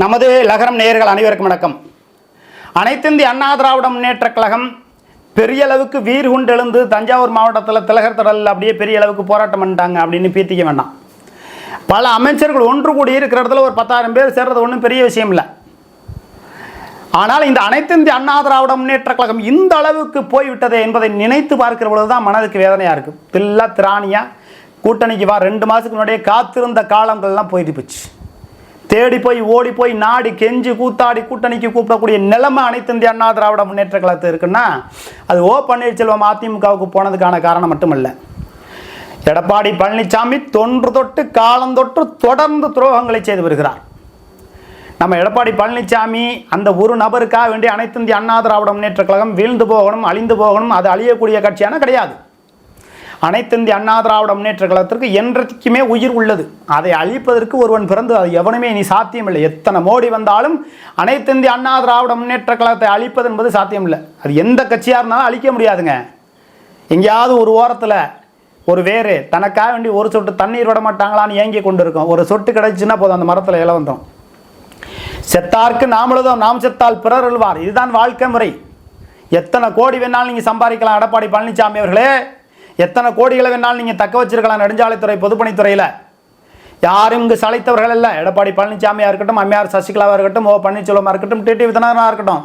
நமது லகரம் நேயர்கள் அனைவருக்கும் வணக்கம். அனைத்திந்திய அண்ணா திராவிட முன்னேற்ற கழகம் பெரிய அளவுக்கு வீர் குண்டு எழுந்து தஞ்சாவூர் மாவட்டத்தில் திலகர் திடலில் அப்படியே பெரிய அளவுக்கு போராட்டம் பண்ணிட்டாங்க அப்படின்னு பீத்திக்க வேண்டாம். பல அமைச்சர்கள் ஒன்று கூடி இருக்கிற இடத்துல ஒரு பத்தாயிரம் பேர் சேர்றது ஒன்றும் பெரிய விஷயம் இல்லை. ஆனால் இந்த அனைத்திந்திய அண்ணா திராவிட முன்னேற்ற கழகம் இந்த அளவுக்கு போய்விட்டதே என்பதை நினைத்து பார்க்கிற பொழுது தான் மனதுக்கு வேதனையாக இருக்குது தில்லா திராணியாக கூட்டணிக்கு வா ரெண்டு மாதத்துக்கு முன்னாடியே காத்திருந்த காலங்கள்லாம் போயிட்டு போச்சு. தேடி போய் ஓடி போய் நாடி கெஞ்சி கூத்தாடி கூட்டணிக்கு கூப்பிடக்கூடிய நிலைமை அனைத்து இந்திய அண்ணா திராவிட முன்னேற்ற கழகத்தில் இருக்குன்னா அது ஓ பன்னீர்செல்வம் அதிமுகவுக்கு போனதுக்கான காரணம் மட்டுமல்ல. எடப்பாடி பழனிசாமி தொன்று தொட்டு காலம் தொட்டு தொடர்ந்து துரோகங்களை செய்து வருகிறார். நம்ம எடப்பாடி பழனிசாமி அந்த ஒரு நபருக்காக வேண்டி அனைத்து இந்திய அண்ணா திராவிட முன்னேற்ற கழகம் வீழ்ந்து போகணும் அழிந்து போகணும் அது அழியக்கூடிய கட்சியான கிடையாது. அனைத்து இந்திய அண்ணா திராவிட முன்னேற்ற கழகத்திற்கு என்றைக்குமே உயிர் உள்ளது. அதை அழிப்பதற்கு ஒருவன் பிறந்து அது எவனுமே இனி சாத்தியமில்லை. எத்தனை மோடி வந்தாலும் அனைத்து இந்திய அண்ணா திராவிட முன்னேற்ற கழகத்தை அழிப்பது என்பது சாத்தியமில்லை. அது எந்த கட்சியாக இருந்தாலும் அழிக்க முடியாதுங்க. எங்கேயாவது ஒரு ஓரத்தில் ஒரு வேறு தனக்காக வேண்டி ஒரு சொட்டு தண்ணீர் விட மாட்டாங்களான்னு ஏங்கி கொண்டு இருக்கும் ஒரு சொட்டு கிடைச்சுன்னா போதும் அந்த மரத்தில் இலை வந்துடும் செத்தார்க்கு நாமளுதும் நாம் செத்தால் பிறர் அழுவார். இதுதான் வாழ்க்கை முறை. எத்தனை கோடி வேணாலும் நீங்கள் சம்பாதிக்கலாம். எடப்பாடி பழனிசாமி அவர்களே எத்தனை கோடிகளை வேணாலும் நீங்கள் தக்க வச்சிருக்கலாம் நெடுஞ்சாலைத்துறை பொதுப்பணித்துறையில். யாரும் இங்கு சளைத்தவர்கள் இல்லை எடப்பாடி பழனிசாமியாக இருக்கட்டும் அம்மையார் சசிகலாவாக இருக்கட்டும் ஓ பன்னீர்செல்வமாக இருக்கட்டும் டிடி விதனாராக இருக்கட்டும்.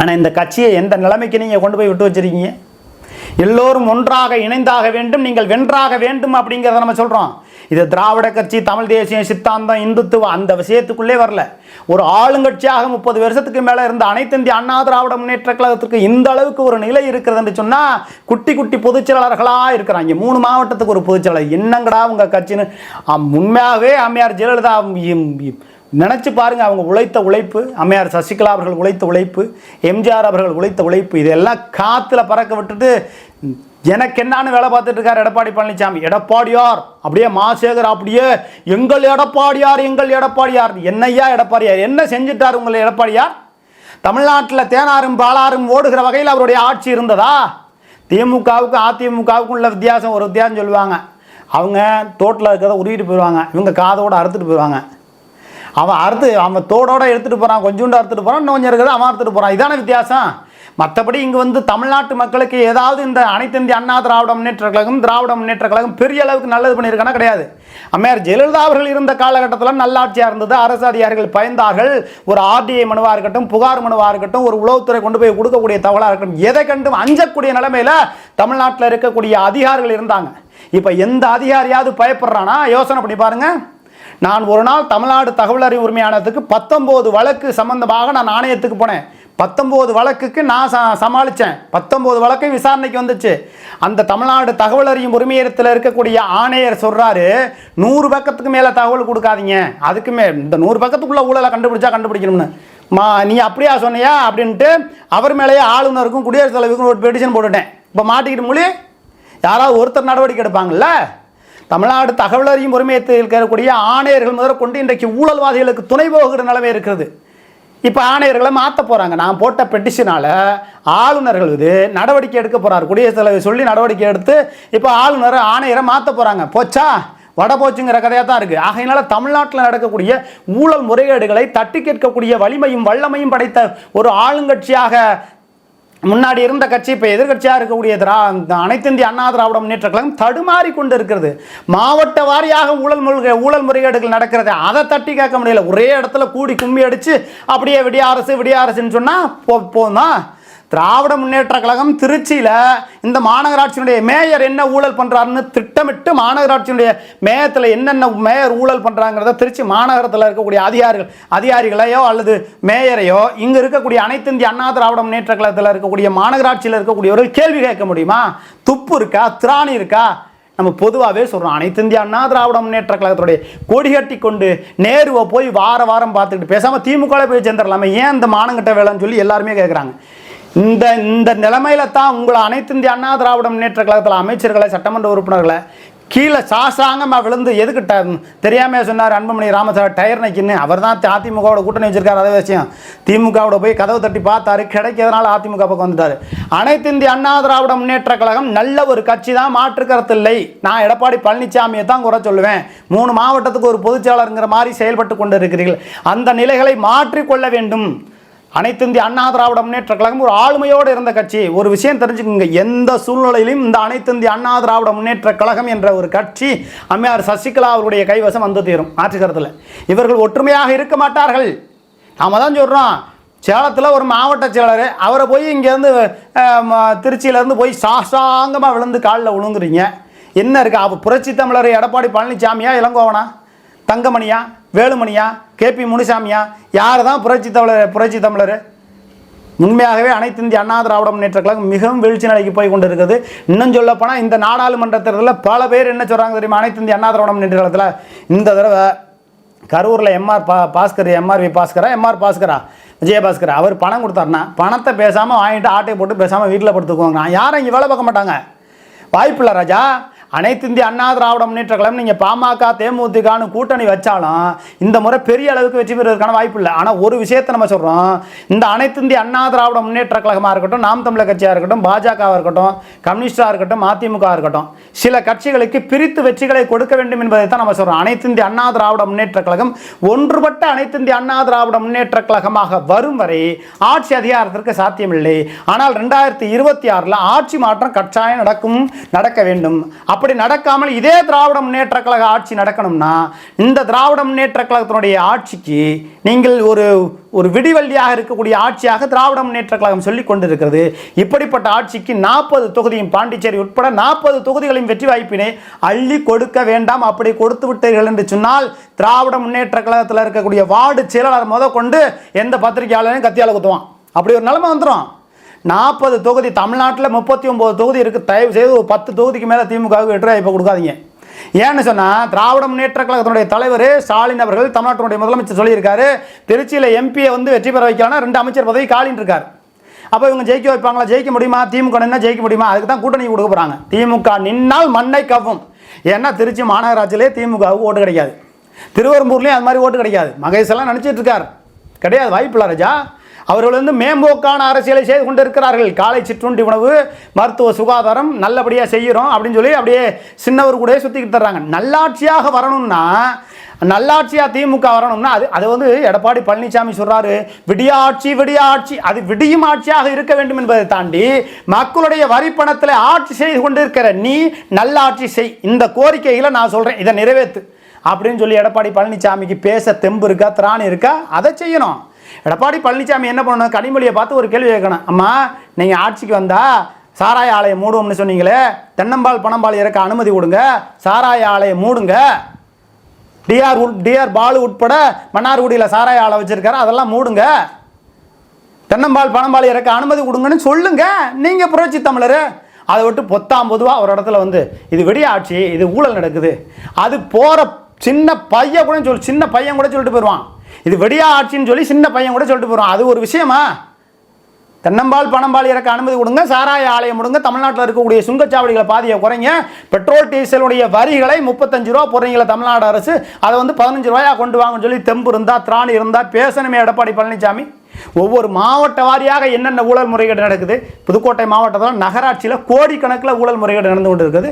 ஆனால் இந்த கட்சியை எந்த நிலைமைக்கு நீங்கள் கொண்டு போய் விட்டு வச்சிருக்கீங்க? எல்லோரும் ஒன்றாக இணைந்தாக வேண்டும் நீங்கள் வென்றாக வேண்டும் அப்படிங்கிறத நம்ம சொல்கிறோம் இது திராவிட கட்சி தமிழ் தேசியம் சித்தாந்தம் இந்துத்துவம் அந்த விஷயத்துக்குள்ளே வரல. ஒரு ஆளுங்கட்சியாக முப்பது வருஷத்துக்கு மேலே இருந்த அனைத்து இந்திய அண்ணா திராவிட முன்னேற்ற கழகத்திற்கு இந்த அளவுக்கு ஒரு நிலை இருக்கிறது என்று சொன்னால் குட்டி குட்டி பொதுச்செயலாளர்களாக இருக்கிறாங்க. மூணு மாவட்டத்துக்கு ஒரு பொதுச்செயலாளர் என்னங்கடா உங்கள் கட்சின்னு? உண்மையாகவே அம்மையார் ஜெயலலிதா நினச்சி பாருங்கள் அவங்க உழைத்த உழைப்பு அம்மையார் சசிகலா அவர்கள் உழைத்த உழைப்பு எம்ஜிஆர் அவர்கள் உழைத்த உழைப்பு இதெல்லாம் காற்றுல பறக்க விட்டுட்டு எனக்கு என்னான்னு வேலை பார்த்துட்டு இருக்கார் எடப்பாடி பழனிசாமி எடப்பாடியார் அப்படியே மாசேகர் அப்படியே எங்கள் எடப்பாடியார் எங்கள் எடப்பாடியார். என்னையா எடப்பாடியார்? என்ன செஞ்சிட்டார் உங்கள் எடப்பாடியார்? தமிழ்நாட்டில் தேனாரும் பாலாரும் ஓடுகிற வகையில் அவருடைய ஆட்சி இருந்ததா? திமுகவுக்கும் அதிமுகவுக்கும் உள்ள வித்தியாசம் ஒரு வித்தியாசம் சொல்லுவாங்க. அவங்க தோட்டில் இருக்கிறத உருவிட்டு போயிடுவாங்க இவங்க காதோடு அறுத்துட்டு போயிடுவாங்க அவன் அறுத்து அவன் தோடோட எடுத்துகிட்டு போகிறான் கொஞ்சோண்டு அறுத்துட்டு போகிறான் இன்னும் கொஞ்சம் இருக்குது அவன் அறுத்துட்டு போகிறான் இதான வித்தியாசம்? மற்றபடி இங்கே வந்து தமிழ்நாட்டு மக்களுக்கு ஏதாவது இந்த அனைத்து இந்திய அண்ணா திராவிட முன்னேற்ற கழகம் திராவிட முன்னேற்ற கழகம் பெரிய அளவுக்கு நல்லது பண்ணியிருக்கானா கிடையாது. அம்மையார் ஜெயலலிதா அவர்கள் இருந்த காலகட்டத்தில் நல்லாட்சியாக இருந்தது. அரசு அதிகாரிகள் பயந்தார்கள். ஒரு ஆர்டிஐ மனுவாக இருக்கட்டும் புகார் மனுவாக இருக்கட்டும் ஒரு உளவுத்துறை கொண்டு போய் கொடுக்கக்கூடிய தகவலாக இருக்கட்டும் எதை கண்டும் அஞ்சக்கூடிய நிலைமையில் தமிழ்நாட்டில் இருக்கக்கூடிய அதிகாரிகள் இருந்தாங்க. இப்போ எந்த அதிகாரியாவது பயப்படுறானா? யோசனை பண்ணி பாருங்கள் நான் ஒரு நாள் தமிழ்நாடு தகவல் அறிவு உரிமையானதுக்கு பத்தொம்போது வழக்கு சம்பந்தமாக நான் ஆணையத்துக்கு போனேன். பத்தொம்போது வழக்குக்கு நான் ச சமாளித்தேன் பத்தொம்போது வழக்கு விசாரணைக்கு வந்துச்சு. அந்த தமிழ்நாடு தகவல் அறியும் உரிமையத்தில் இருக்கக்கூடிய ஆணையர் சொல்கிறாரு நூறு பக்கத்துக்கு மேலே தகவல் கொடுக்காதீங்க. அதுக்கு மே இந்த நூறு பக்கத்துக்குள்ளே ஊழலை கண்டுபிடிச்சா கண்டுபிடிக்கணும்னு. மா நீ அப்படியா சொன்னியா? அப்படின்ட்டு அவர் மேலேயே ஆளுநருக்கும் குடியரசுத் தலைவருக்கும் ஒரு பெட்டிஷன் போட்டுட்டேன். இப்போ மாட்டிக்கிட்டு மொழி யாராவது ஒருத்தர் நடவடிக்கை எடுப்பாங்கல்ல? தமிழ்நாடு தகவல் அறியும் உரிமையத்தில் இருக்கக்கூடிய ஆணையர்கள் முதற்கொண்டு இன்றைக்கு ஊழல்வாதிகளுக்கு துணை போகிற நிலைமை இருக்கிறது. இப்போ ஆணையர்களை மாற்ற போகிறாங்க நான் போட்ட பெட்டிஷனால் ஆளுநர்கள் இது நடவடிக்கை எடுக்க போகிறார் குடியரசுத் தலைவர் சொல்லி நடவடிக்கை எடுத்து இப்போ ஆளுநர் ஆணையரை மாற்ற போகிறாங்க போச்சா? வட போச்சுங்கிற கதையாக தான் இருக்குது ஆகையினால தமிழ்நாட்டில் நடக்கக்கூடிய ஊழல் முறைகேடுகளை தட்டி கேட்கக்கூடிய வலிமையும் வல்லமையும் படைத்த ஒரு ஆளுங்கட்சியாக முன்னாடி இருந்த கட்சி இப்போ எதிர்கட்சியாக இருக்கக்கூடிய திரா அனைத்து இந்திய அண்ணா திராவிட முன்னேற்ற கழகம் தடுமாறி கொண்டு இருக்கிறது மாவட்ட வாரியாக ஊழல் முழுக ஊழல் முறைகேடுகள் நடக்கிறது. அதை தட்டி கேட்க முடியல. ஒரே இடத்துல கூடி கும்மி அடித்து அப்படியே விடிய அரசு விடிய அரசுன்னு சொன்னால் போ போதுமா? திராவிட முன்னேற்ற கழகம் திருச்சியில் இந்த மாநகராட்சியினுடைய மேயர் என்ன ஊழல் பண்ணுறாருன்னு திட்டமிட்டு மாநகராட்சியினுடைய மேயத்தில் என்னென்ன மேயர் ஊழல் பண்ணுறாங்கிறத திருச்சி மாநகரத்தில் இருக்கக்கூடிய அதிகாரிகள் அதிகாரிகளையோ அல்லது மேயரையோ இங்கே இருக்கக்கூடிய அனைத்து இந்திய அண்ணா திராவிட முன்னேற்ற கழகத்தில் இருக்கக்கூடிய மாநகராட்சியில் இருக்கக்கூடியவர்கள் கேள்வி கேட்க முடியுமா? துப்பு இருக்கா? திராணி இருக்கா? நம்ம பொதுவாகவே சொல்கிறோம் அனைத்து இந்திய அண்ணா திராவிட முன்னேற்ற கழகத்துடைய கொடி கட்டி கொண்டு நேருவை போய் வார வாரம் பார்த்துக்கிட்டு பேசாமல் திமுகவில் போய் சேர்ந்துடலாமே. ஏன் இந்த மானங்கிட்ட வேலைன்னு சொல்லி எல்லாருமே கேட்குறாங்க இந்த இந்த நிலைமையில தான் உங்களை அனைத்து இந்திய அண்ணா திராவிட முன்னேற்ற கழகத்தில் அமைச்சர்களை சட்டமன்ற உறுப்பினர்களை கீழே சாசாங்கமாக விழுந்து எதுக்கு ட தெரியாம சொன்னார் அன்புமணி ராமசாமி டயர் நிற்கின்னு அவர் தான் அதிமுகவோட கூட்டணி வச்சிருக்காரு அதே விஷயம். திமுகவோட போய் கதவை தட்டி பார்த்தாரு கிடைக்கிறதுனால அதிமுக பக்கம் வந்துட்டார். அனைத்து இந்திய அண்ணா திராவிட முன்னேற்ற கழகம் நல்ல ஒரு கட்சி தான் மாற்று இல்லை. நான் எடப்பாடி பழனிசாமியை தான் குறை சொல்லுவேன். மூணு மாவட்டத்துக்கு ஒரு பொதுச்செயலாளருங்கிற மாதிரி செயல்பட்டு கொண்டு இருக்கிறீர்கள் அந்த நிலைகளை மாற்றிக்கொள்ள வேண்டும். அனைத்து இந்திய அண்ணா திராவிட முன்னேற்ற கழகம் ஒரு ஆளுமையோடு இருந்த கட்சி. ஒரு விஷயம் தெரிஞ்சுக்கோங்க. எந்த சூழ்நிலையிலும் இந்த அனைத்து இந்திய அண்ணா திராவிட முன்னேற்ற கழகம் என்ற ஒரு கட்சி அம்மையார் சசிகலா அவருடைய கைவசம் வந்து தீரும். மாற்றுக்கிறதுல இவர்கள் ஒற்றுமையாக இருக்க மாட்டார்கள். நாம தான் சொல்கிறோம் சேலத்தில் ஒரு மாவட்ட செயலர் அவரை போய் இங்கேருந்து திருச்சியிலேருந்து போய் சாசாங்கமாக விழுந்து காலில் விழுங்குறீங்க என்ன இருக்குது அப்போ புரட்சி தமிழர் எடப்பாடி பழனிசாமியா இளங்கோவனா? தங்கமணியா வேலுமணியா கேபி முனுசாமியா யார் தான் புரட்சி தமிழர் புரட்சி தமிழர்? உண்மையாகவே அனைத்து இந்திய அண்ணா திராவிட முன்னேற்ற கழகம் மிகவும் வீழ்ச்சி நிலைக்கு போய் கொண்டு இருக்குது இன்னும் சொல்லப்போனால் இந்த நாடாளுமன்ற தேர்தலில் பல பேர் என்ன சொல்கிறாங்க தெரியுமா? அனைத்து இந்திய அண்ணா திராவிட முன்னேற்ற கழகத்தில். இந்த தடவை கரூரில் எம்ஆர் பா பாஸ்கர் எம்ஆர்வி பாஸ்கரா எம்ஆர் பாஸ்கரா? விஜயபாஸ்கர் அவர் பணம் கொடுத்தாருன்னா பணத்தை பேசாமல் வாங்கிட்டு ஆட்டையை போட்டு பேசாமல் வீட்டில் படுத்துக்குவாங்க யாரும் இங்கே வேலை பார்க்க மாட்டாங்க. வாய்ப்பில்லை ராஜா. அனைத்து இந்திய அண்ணா திராவிட முன்னேற்ற கழகம் நீங்கள் பாமக தேமுதிகான்னு கூட்டணி வச்சாலும் இந்த முறை பெரிய அளவுக்கு வெற்றி பெறுவதற்கான வாய்ப்பு இல்லை. ஆனால் ஒரு விஷயத்தை நம்ம சொல்கிறோம் இந்த அனைத்து இந்திய அண்ணா திராவிட முன்னேற்ற கழகமாக இருக்கட்டும் நாம் தமிழர் கட்சியாக இருக்கட்டும் பாஜகவாக இருக்கட்டும் கம்யூனிஸ்டாக இருக்கட்டும் அதிமுக இருக்கட்டும் சில கட்சிகளுக்கு பிரித்து வெற்றிகளை கொடுக்க வேண்டும் என்பதை தான் நம்ம சொல்கிறோம் அனைத்து இந்திய அண்ணா திராவிட முன்னேற்ற கழகம் ஒன்றுபட்ட அனைத்து இந்திய அண்ணா திராவிட முன்னேற்ற கழகமாக வரும் வரை ஆட்சி அதிகாரத்திற்கு சாத்தியமில்லை. ஆனால் ரெண்டாயிரத்தி இருபத்தி ஆறில் ஆட்சி மாற்றம் கட்டாயம் நடக்கும் நடக்க வேண்டும். அப்படி நடக்காமல் இதே திராவிட முன்னேற்ற கழக ஆட்சி நடக்கணும்னா இந்த திராவிட முன்னேற்ற கழகத்தினுடைய ஆட்சிக்கு நீங்கள் ஒரு ஒரு விடிவள்ளியாக இருக்கக்கூடிய ஆட்சியாக திராவிட முன்னேற்ற கழகம் சொல்லி கொண்டிருக்கிறது. இப்படிப்பட்ட ஆட்சிக்கு நாற்பது தொகுதியும் பாண்டிச்சேரி உட்பட நாற்பது தொகுதிகளின் வெற்றி வாய்ப்பினை அள்ளி கொடுக்க வேண்டாம். அப்படி கொடுத்து விட்டீர்கள் என்று சொன்னால் திராவிட முன்னேற்ற கழகத்தில் இருக்கக்கூடிய வார்டு செயலாளர் முத கொண்டு எந்த பத்திரிகையாளரையும் கத்தியால் குத்துவான். அப்படி ஒரு நிலைமை வந்துடும் நாற்பது தொகுதி தமிழ்நாட்டில் முப்பத்தி ஒம்பது தொகுதி இருக்குது தயவு செய்து ஒரு பத்து தொகுதிக்கு மேலே திமுகவுக்கு வெற்றி இப்போ கொடுக்காதீங்க. ஏன்னு சொன்னால் திராவிட முன்னேற்ற கழகத்தினுடைய தலைவர் ஸ்டாலின் அவர்கள் தமிழ்நாட்டினுடைய முதலமைச்சர் சொல்லியிருக்காரு. திருச்சியில் எம்பியை வந்து வெற்றி பெற வைக்கலாம் ரெண்டு அமைச்சர் பதவி காலின்னு இருக்கார். அப்போ இவங்க ஜெயிக்க வைப்பாங்களா? ஜெயிக்க முடியுமா? திமுக நின்னா ஜெயிக்க முடியுமா? அதுக்கு தான் கூட்டணி கொடுக்க போகிறாங்க திமுக நின்னால் மண்ணை கவ்வும். ஏன்னா திருச்சி மாநகராட்சியிலே திமுகவுக்கு ஓட்டு கிடைக்காது. திருவெரும்பூர்லேயும் அது மாதிரி ஓட்டு கிடைக்காது. மகேஷெல்லாம் நினச்சிட்டு இருக்கார். கிடையாது வாய்ப்பில்லை ராஜா. அவர்கள் வந்து மேம்போக்கான அரசியலை செய்து கொண்டு இருக்கிறார்கள் காலை சிற்றுண்டி உணவு மருத்துவ சுகாதாரம் நல்லபடியாக செய்கிறோம் அப்படின்னு சொல்லி அப்படியே சின்னவர் கூட சுற்றிக்கிட்டு தர்றாங்க. நல்லாட்சியாக வரணும்னா நல்லாட்சியாக திமுக வரணும்னா அது அது வந்து எடப்பாடி பழனிசாமி சொல்கிறாரு விடியாட்சி விடியாட்சி. அது விடியும் ஆட்சியாக இருக்க வேண்டும் என்பதை தாண்டி மக்களுடைய வரி பணத்தில் ஆட்சி செய்து கொண்டு இருக்கிற நீ நல்லாட்சி செய். இந்த கோரிக்கைகளை நான் சொல்கிறேன் இதை நிறைவேற்று அப்படின்னு சொல்லி எடப்பாடி பழனிசாமிக்கு பேச தெம்பு இருக்கா திராணி இருக்கா? அதை செய்யணும். எடப்பாடி பழனிசாமி என்ன பண்ணணும்? கனிமொழியை பார்த்து ஒரு கேள்வி கேட்கணும். அம்மா நீங்கள் ஆட்சிக்கு வந்தால் சாராய ஆலையை மூடுவோம்னு சொன்னீங்களே தென்னம்பால் பணம்பால் இறக்க அனுமதி கொடுங்க சாராய ஆலையை மூடுங்க. டிஆர் உட் டிஆர் பாலு உட்பட மன்னார்குடியில் சாராய ஆலை வச்சுருக்காரு அதெல்லாம் மூடுங்க. தென்னம்பால் பணம்பால் இறக்க அனுமதி கொடுங்கன்னு சொல்லுங்க. நீங்கள் புரட்சி தமிழர். அதை விட்டு பொத்தாம் பொதுவாக ஒரு இடத்துல வந்து இது வெடிய ஆட்சி இது ஊழல் நடக்குது. அது போகிற சின்ன பையன் கூட சொல்லி சின்ன பையன் கூட சொல்லிட்டு போயிடுவான் இது வெடியா ஆட்சின்னு சொல்லி சின்ன பையன் கூட சொல்லிட்டு போகிறோம் அது ஒரு விஷயமா? தென்னம்பால் பணம்பால் இறக்க அனுமதி கொடுங்க. சாராய ஆலயம் கொடுங்க தமிழ்நாட்டில் இருக்கக்கூடிய சுங்கச்சாவடிகளை பாதியை குறைங்க. பெட்ரோல் டீசலுடைய வரிகளை முப்பத்தஞ்சு ரூபா போடுறீங்களா தமிழ்நாடு அரசு. அதை வந்து பதினஞ்சு ரூபாயா கொண்டு வாங்கன்னு சொல்லி தெம்பு இருந்தால் திராணி இருந்தால் பேசணுமே எடப்பாடி பழனிசாமி ஒவ்வொரு மாவட்ட வாரியாக என்னென்ன ஊழல் முறைகேடு நடக்குது? புதுக்கோட்டை மாவட்டத்தில் நகராட்சியில் கோடிக்கணக்கில் ஊழல் முறைகேடு நடந்து கொண்டு இருக்குது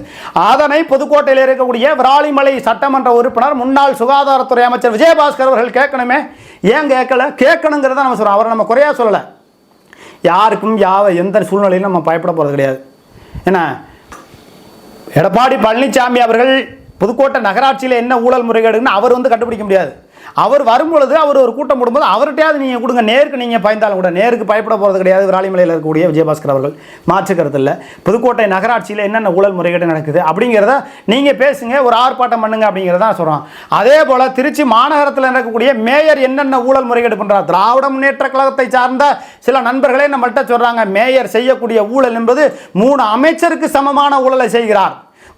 அதனை புதுக்கோட்டையில் இருக்கக்கூடிய விராலிமலை சட்டமன்ற உறுப்பினர் முன்னாள் சுகாதாரத்துறை அமைச்சர் விஜயபாஸ்கர் அவர்கள் கேட்கணுமே? ஏன் கேட்கல? கேட்கணுங்கிறத நம்ம சொல்கிறோம் அவரை நம்ம குறையா சொல்லலை. யாருக்கும் யாவ எந்த சூழ்நிலையிலும் நம்ம பயப்பட போகிறது கிடையாது. ஏன்னா எடப்பாடி பழனிசாமி அவர்கள் புதுக்கோட்டை நகராட்சியில் என்ன ஊழல் முறைகேடுன்னு அவர் வந்து கண்டுபிடிக்க முடியாது. அவர் வரும்பொழுது அவர் ஒரு கூட்டம் போடும்போது அவர்கிட்டயாவது நீங்கள் கொடுங்க. நேருக்கு நீங்கள் பயந்தாலும் கூட நேருக்கு பயப்பட போகிறது கிடையாது. விராலிமலையில் இருக்கக்கூடிய விஜயபாஸ்கர் அவர்கள். மாற்று இல்லை. புதுக்கோட்டை நகராட்சியில் என்னென்ன ஊழல் முறைகேடு நடக்குது அப்படிங்கிறத நீங்கள் பேசுங்க ஒரு ஆர்ப்பாட்டம் பண்ணுங்க அப்படிங்கிறத சொல்கிறோம் அதே போல் திருச்சி மாநகரத்தில் நடக்கக்கூடிய மேயர் என்னென்ன ஊழல் முறைகேடு பண்ணுறார் திராவிட முன்னேற்ற கழகத்தை சார்ந்த சில நண்பர்களே நம்மள்கிட்ட சொல்கிறாங்க மேயர் செய்யக்கூடிய ஊழல் என்பது மூணு அமைச்சருக்கு சமமான ஊழலை செய்கிறார்.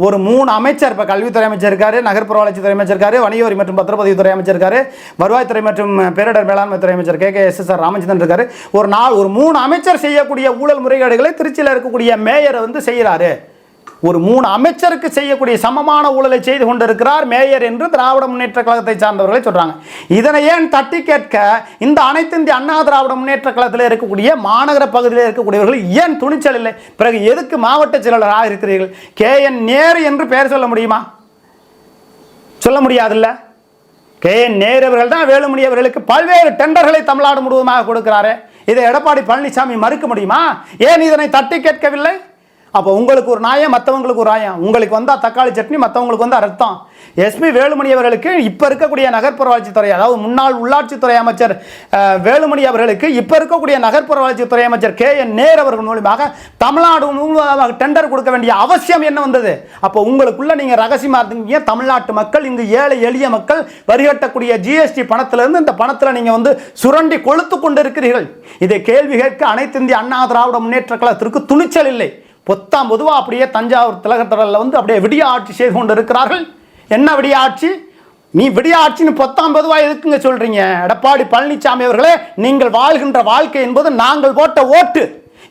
ஒரு மூணு அமைச்சர் இப்போ கல்வித்துறை அமைச்சர் இருக்காரு நகர்ப்புற வளர்ச்சித்துறை அமைச்சர் இருக்காரு வணிகவரி மற்றும் பத்திரப்பதிவுத்துறை அமைச்சர் இருக்காரு வருவாய்த்துறை மற்றும் பேரிடர் மேலாண்மை துறை அமைச்சர் K K S S R Ramachandran இருக்காரு. ஒரு நாள் ஒரு மூணு அமைச்சர் செய்யக்கூடிய ஊழல் முறைகேடுகளை திருச்சியில் இருக்கக்கூடிய மேயர் வந்து செய்கிறாரு ஒரு மூணு அமைச்சருக்கு செய்யக்கூடிய சமமான ஊழலை செய்து கொண்டிருக்கிறார் மேயர் என்று திராவிட முன்னேற்ற கழகத்தை சார்ந்தவர்களை சொல்றாங்க. இதனை ஏன் தட்டி கேட்க இந்த அனைத்து இந்திய அண்ணா திராவிட முன்னேற்ற கழகத்தில் இருக்கக்கூடிய மாநகர பகுதியில் இருக்கக்கூடியவர்கள் ஏன் துணிச்சல் இல்லை? பிறகு எதுக்கு மாவட்ட செயலாளராக இருக்கிறீர்கள்? கே என் நேரு என்று பெயர் சொல்ல முடியுமா? சொல்ல முடியாதுல்ல. கே என் நேரு அவர்கள் தான் வேலுமணி அவர்களுக்கு பல்வேறு டெண்டர்களை தமிழ்நாடு முழுவதுமாக கொடுக்கிறாரு. இதை எடப்பாடி பழனிசாமி மறுக்க முடியுமா? ஏன் இதனை தட்டி கேட்கவில்லை? அப்போ உங்களுக்கு ஒரு நியாயம் மற்றவங்களுக்கு ஒரு நியாயம் உங்களுக்கு வந்தால் தக்காளி சட்னி மற்றவங்களுக்கு வந்தால் ரத்தம். எஸ்பி வேலுமணி அவர்களுக்கு இப்போ இருக்கக்கூடிய நகர்ப்புற வளர்ச்சித்துறை அதாவது முன்னாள் உள்ளாட்சித்துறை அமைச்சர் வேலுமணி அவர்களுக்கு இப்போ இருக்கக்கூடிய நகர்ப்புற வளர்ச்சித்துறை அமைச்சர் கே என் நேர் அவர்கள் மூலியமாக தமிழ்நாடு முழுவதாக டெண்டர் கொடுக்க வேண்டிய அவசியம் என்ன வந்தது? அப்போ உங்களுக்குள்ள நீங்கள் ரகசியமாக இருந்தீங்க. தமிழ்நாட்டு மக்கள் இங்கு ஏழை எளிய மக்கள் வரிகட்டக்கூடிய ஜிஎஸ்டி பணத்திலிருந்து இந்த பணத்தில் நீங்கள் வந்து சுரண்டி கொழுத்து கொண்டு இருக்கிறீர்கள் இதை கேள்வி கேட்க அனைத்து இந்திய அண்ணா திராவிட முன்னேற்ற கழகத்திற்கு துணிச்சல் இல்லை. பொத்தாம் பொதுவாக அப்படியே தஞ்சாவூர் திலகத்தடலில் வந்து அப்படியே விடிய ஆட்சி செய்து கொண்டு இருக்கிறார்கள் என்ன விடிய ஆட்சி நீ விடிய ஆட்சின்னு பொத்தாம் பொதுவாக எதுக்குங்க சொல்கிறீங்க எடப்பாடி பழனிசாமி அவர்களே நீங்கள் வாழ்கின்ற வாழ்க்கை என்பது நாங்கள் போட்ட ஓட்டு.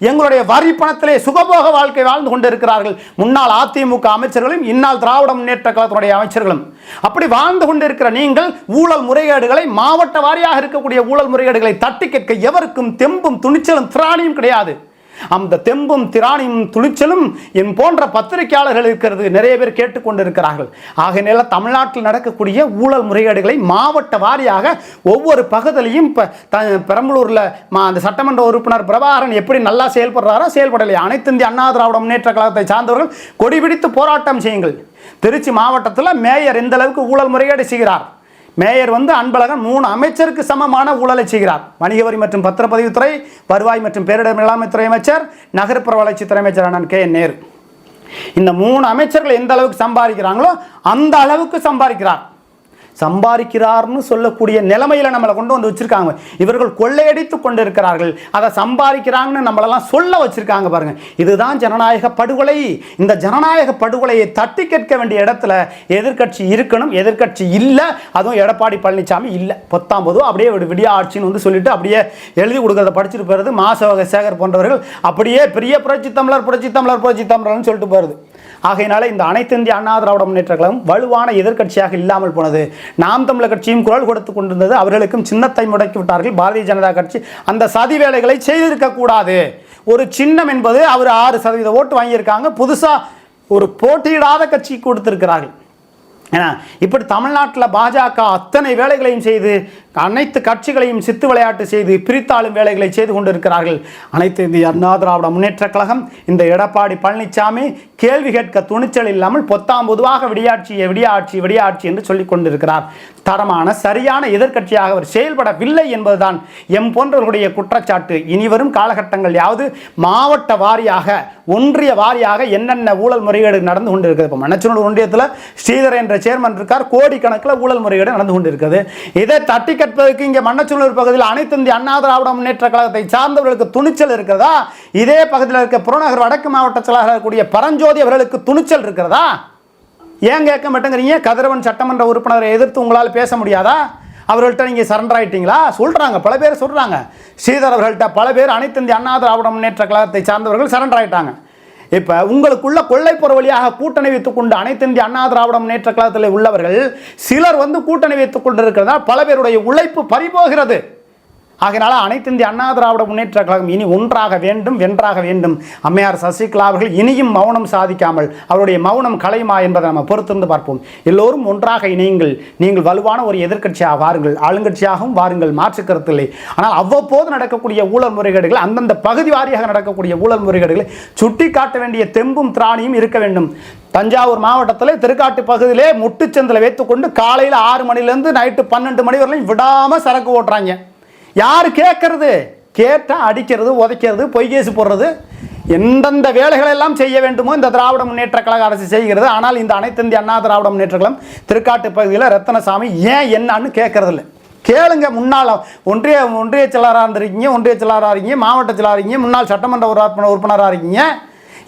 எங்களுடைய வரி பணத்திலே சுகபோக வாழ்க்கை வாழ்ந்து கொண்டிருக்கிறார்கள். முன்னாள் அதிமுக அமைச்சர்களும் இன்னால் திராவிட முன்னேற்ற கழகத்தினுடைய அமைச்சர்களும். அப்படி வாழ்ந்து கொண்டிருக்கிற நீங்கள் ஊழல் முறைகேடுகளை மாவட்ட வாரியாக இருக்கக்கூடிய ஊழல் முறைகேடுகளை தட்டி கேட்க எவருக்கும் தெம்பும் துணிச்சலும் திராணியும் கிடையாது. அந்த தெம்பும் திராணியும் துணிச்சலும் என் போன்ற பத்திரிகையாளர்கள் இருக்கிறது. நிறைய பேர் கேட்டுக்கொண்டிருக்கிறார்கள். ஆகையினால தமிழ்நாட்டில் நடக்கக்கூடிய ஊழல் முறைகேடுகளை மாவட்ட வாரியாக ஒவ்வொரு பகுதியிலையும் இப்போ த பெரம்பலூரில் மா அந்த சட்டமன்ற உறுப்பினர் பிரபாகரன் எப்படி நல்லா செயல்படுறாரோ செயல்படலை. அனைத்து இந்திய அண்ணா திராவிட முன்னேற்ற கழகத்தை சார்ந்தவர்கள் கொடிபிடித்து போராட்டம் செய்யுங்கள். திருச்சி மாவட்டத்தில் மேயர் எந்த அளவுக்கு ஊழல் முறைகேடு செய்கிறார். மேயர் வந்து அன்பழகன் மூணு அமைச்சருக்கு சமமான ஊழலை செய்கிறார். வணிக வரி மற்றும் பத்திரப்பதிவுத்துறை வருவாய் மற்றும் பேரிடர் மேலாண்மை துறை அமைச்சர் நகர்ப்புற வளர்ச்சித்துறை அமைச்சர் அண்ணன் கே. என் நேரு. இந்த மூணு அமைச்சர்கள் எந்த அளவுக்கு சம்பாதிக்கிறாங்களோ அந்த அளவுக்கு சம்பாதிக்கிறார். சம்பாதிக்கிறார்னு சொல்லக்கூடிய நிலைமையில நம்மளை கொண்டு வந்து வச்சிருக்காங்க. இவர்கள் கொள்ளையடித்து கொண்டு இருக்கிறார்கள் அதை சம்பாதிக்கிறாங்கன்னு நம்மளெல்லாம் சொல்ல வச்சிருக்காங்க பாருங்க. இதுதான் ஜனநாயக படுகொலை. இந்த ஜனநாயக படுகொலையை தட்டி கேட்க வேண்டிய இடத்துல எதிர்க்கட்சி இருக்கணும். எதிர்க்கட்சி இல்லை. அதுவும் எடப்பாடி பழனிசாமி இல்லை. பத்தாம் போதும் அப்படியே ஒரு விடிய ஆட்சின்னு வந்து சொல்லிட்டு அப்படியே எழுதி கொடுக்கறத படிச்சுட்டு போகிறது மாசவக சேகர் போன்றவர்கள். அப்படியே பெரிய புரட்சி தமிழர் புரட்சி தமிழர் புரட்சி தமிழர்னு சொல்லிட்டு போகிறது ஆகையினால இந்த அனைத்து இந்திய அண்ணா திராவிட முன்னேற்ற கழகம் வலுவான எதிர்க்கட்சியாக இல்லாமல் போனது. நாம் தமிழர் கட்சியும் குரல் கொடுத்து கொண்டிருந்தது அவர்களுக்கும் சின்னத்தை முடக்கி விட்டார்கள். பாரதிய ஜனதா கட்சி அந்த சதி வேலைகளை செய்திருக்க கூடாது. ஒரு சின்னம் என்பது அவர் ஆறு சதவீத ஓட்டு வாங்கியிருக்காங்க. புதுசாக ஒரு போட்டியிடாத கட்சி கொடுத்திருக்கிறார்கள். ஏன்னா இப்படி தமிழ்நாட்டில் பாஜக அத்தனை வேலைகளையும் செய்து அனைத்து கட்சிகளையும் சித்து விளையாட்டு செய்து பிரித்தாளும் வேலைகளை செய்து கொண்டிருக்கிறார்கள். அனைத்து இந்திய அண்ணா திராவிட முன்னேற்றக் கழகம் இந்த எடப்பாடி பழனிசாமி கேள்வி கேட்க துணிச்சல் இல்லாமல் பொத்தாம் பொதுவாக விடியாட்சி விடியாட்சி விடியாட்சி என்று சொல்லிக் கொண்டிருக்கிறார். தரமான சரியான எதிர்க்கட்சியாக அவர் செயல்படவில்லை என்பதுதான் எம் போன்றவர்களுடைய குற்றச்சாட்டு. இனிவரும் காலகட்டங்கள் யாவது மாவட்ட வாரியாக ஒன்றிய வாரியாக என்னென்ன ஊழல் முறைகேடு நடந்து கொண்டிருக்கிறது. இப்போ மணச்சனூர் ஒன்றியத்தில் ஸ்ரீதர் என்ற சேர்மன் இருக்கார். கோடிக்கணக்கில் ஊழல் முறைகேடு நடந்து கொண்டிருக்கிறது. இதை தட்டிக்க கற்பதற்கு இங்கே மன்னச்சூழல் பகுதியில் அனைத்து இந்திய அண்ணா திராவிட முன்னேற்ற கழகத்தை சார்ந்தவர்களுக்கு துணிச்சல் இருக்கிறதா? இதே பகுதியில் இருக்க புறநகர் வடக்கு மாவட்ட செயலாளர் இருக்கக்கூடிய பரஞ்சோதி அவர்களுக்கு துணிச்சல் இருக்கிறதா? ஏன் கேட்க மாட்டேங்கிறீங்க? கதிரவன் சட்டமன்ற உறுப்பினரை எதிர்த்து உங்களால் பேச முடியாதா? அவர்கள்ட்ட நீங்கள் சரண்டர் ஆகிட்டீங்களா சொல்கிறாங்க பல பேர் சொல்கிறாங்க ஸ்ரீதர் அவர்கள்ட்ட பல பேர் அனைத்து இந்திய அண்ணா திராவிட முன்னேற்ற கழகத்தை சார்ந்தவர்கள் சரண்டர் ஆகிட்டாங்க இப்போ உங்களுக்குள்ள கொள்ளைப்புற வழியாக கூட்டணி வைத்துக் கொண்டு அனைத்து இந்திய அண்ணா திராவிட முன்னேற்ற கழகத்தில் உள்ளவர்கள் சிலர் வந்து கூட்டணி வைத்துக் கொண்டிருக்கிறதா? பல பேருடைய உழைப்பு பறிபோகிறது. ஆகினால அனைத்து இந்திய அண்ணா திராவிட முன்னேற்ற கழகம் இனி ஒன்றாக வேண்டும் வென்றாக வேண்டும். அம்மையார் சசிகலா அவர்கள் இனியும் மௌனம் சாதிக்காமல் அவருடைய மௌனம் கலையுமா என்பதை நம்ம பொறுத்திருந்து பார்ப்போம். எல்லோரும் ஒன்றாக இணையுங்கள். நீங்கள் வலுவான ஒரு எதிர்க்கட்சியாக வாருங்கள். ஆளுங்கட்சியாகவும் வாருங்கள். மாற்று கருத்தில்லை. ஆனால் அவ்வப்போது நடக்கக்கூடிய ஊழல் முறைகேடுகள் அந்தந்த பகுதி வாரியாக நடக்கக்கூடிய ஊழல் முறைகேடுகளை சுட்டி காட்ட வேண்டிய தெம்பும் திராணியும் இருக்க வேண்டும். தஞ்சாவூர் மாவட்டத்தில் திருக்காட்டு பகுதியிலே முட்டுச்சந்தில் வைத்துக்கொண்டு காலையில் ஆறு மணிலேருந்து நைட்டு பன்னெண்டு மணி வரையிலும் விடாமல் சரக்கு ஓட்டுறாங்க. யார் கேட்கறது? கேட்டால் அடிக்கிறது உதைக்கிறது பொய் கேசு போடுறது. எந்தெந்த வேலைகளை எல்லாம் செய்ய வேண்டுமோ இந்த திராவிட முன்னேற்ற கழக அரசு செய்கிறது. ஆனால் இந்த அனைத்து இந்திய அண்ணா திராவிட முன்னேற்ற கழகம் திருக்காட்டு பகுதியில் ரத்தனசாமி ஏன் என்னன்னு கேட்கறதில்ல. கேளுங்க முன்னாள் ஒன்றிய ஒன்றிய செயலாளராக இருந்திருக்கீங்க ஒன்றிய செயலாளராக இருக்கீங்க மாவட்ட செயலாளராக இருக்கீங்க முன்னாள் சட்டமன்ற உறுப்பினராக இருக்கீங்க.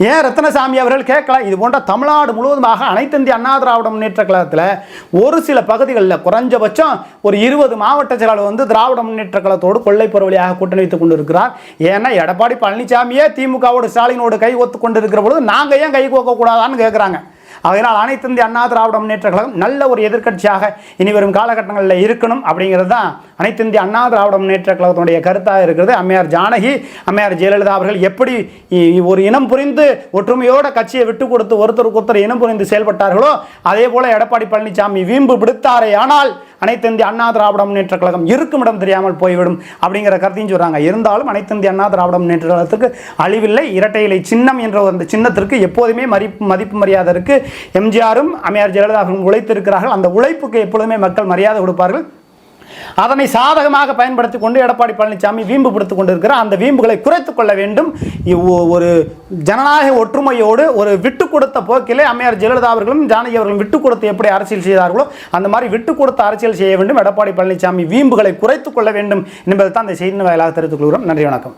ஏன் ரத்னசாமி அவர்கள் கேட்கல? இது போன்ற தமிழ்நாடு முழுவதுமாக அனைத்து இந்திய அண்ணா திராவிட முன்னேற்ற கழகத்தில் ஒரு சில பகுதிகளில் குறைஞ்சபட்சம் ஒரு இருபது மாவட்ட செயலாளர் வந்து திராவிட முன்னேற்ற கழகத்தோடு கொள்ளை வழியாக கூட்டணி வைத்துக் கொண்டிருக்கிறார். ஏன்னா எடப்பாடி பழனிசாமியே திமுகவோடு ஸ்டாலினோடு கை ஒத்து கொண்டிருக்கிற பொழுது நாங்கள் ஏன் கை கோக்கக்கூடாதான்னு கேட்குறாங்க அதனால் அனைத்து இந்திய அண்ணா திராவிட முன்னேற்ற கழகம் நல்ல ஒரு எதிர்க்கட்சியாக இனி வரும் காலகட்டங்களில் இருக்கணும் அப்படிங்கிறது தான் அனைத்து இந்திய அண்ணா திராவிட முன்னேற்ற கழகத்தினுடைய கருத்தாக இருக்கிறது. அம்மையார் ஜானகி அம்மையார் ஜெயலலிதா அவர்கள் எப்படி இ- ஒரு இனம் புரிந்து ஒற்றுமையோட கட்சியை விட்டு கொடுத்து ஒருத்தருக்கு ஒருத்தர் இனம் புரிந்து செயல்பட்டார்களோ அதே போல எடப்பாடி பழனிசாமி வீம்பு பிடித்தாரே ஆனால் அனைத்து இந்திய அண்ணா திராவிட முன்னேற்ற கழகம் இருக்கும் இடம் தெரியாமல் போய்விடும் அப்படிங்கிற கருத்தையும் சொல்றாங்க. இருந்தாலும் அனைத்து இந்திய அண்ணா திராவிட முன்னேற்ற கழகத்துக்கு அழிவில்லை. இரட்டை இலை சின்னம் என்ற அந்த சின்னத்திற்கு எப்போதுமே மதிப்பு மதிப்பு மரியாதை இருக்கு. எம்ஜிஆரும் அம்மையார் ஜெயலலிதா அவர்களும் உழைத்திருக்கிறார்கள். அந்த உழைப்புக்கு எப்பொழுதுமே மக்கள் மரியாதை கொடுப்பார்கள். அதனை சாதகமாக பயன்படுத்தி கொண்டு எடப்பாடி பழனிசாமி வீம்பு படுத்திக் கொண்டிருக்கிறார் அந்த வீம்புகளை குறைத்து கொள்ள வேண்டும். ஒரு ஜனநாயக ஒற்றுமையோடு ஒரு விட்டு கொடுத்த போக்கிலே அம்மையார் ஜெயலலிதா அவர்களும் ஜானகி அவர்களும் விட்டு கொடுத்து எப்படி அரசியல் செய்தார்களோ அந்த மாதிரி விட்டு கொடுத்து அரசியல் செய்ய வேண்டும். எடப்பாடி பழனிசாமி வீம்புகளை குறைத்துக் கொள்ள வேண்டும் என்பதை தான் அந்த செய்தியின் வாயிலாக தெரிவித்துக் கொள்கிறோம். நன்றி வணக்கம்.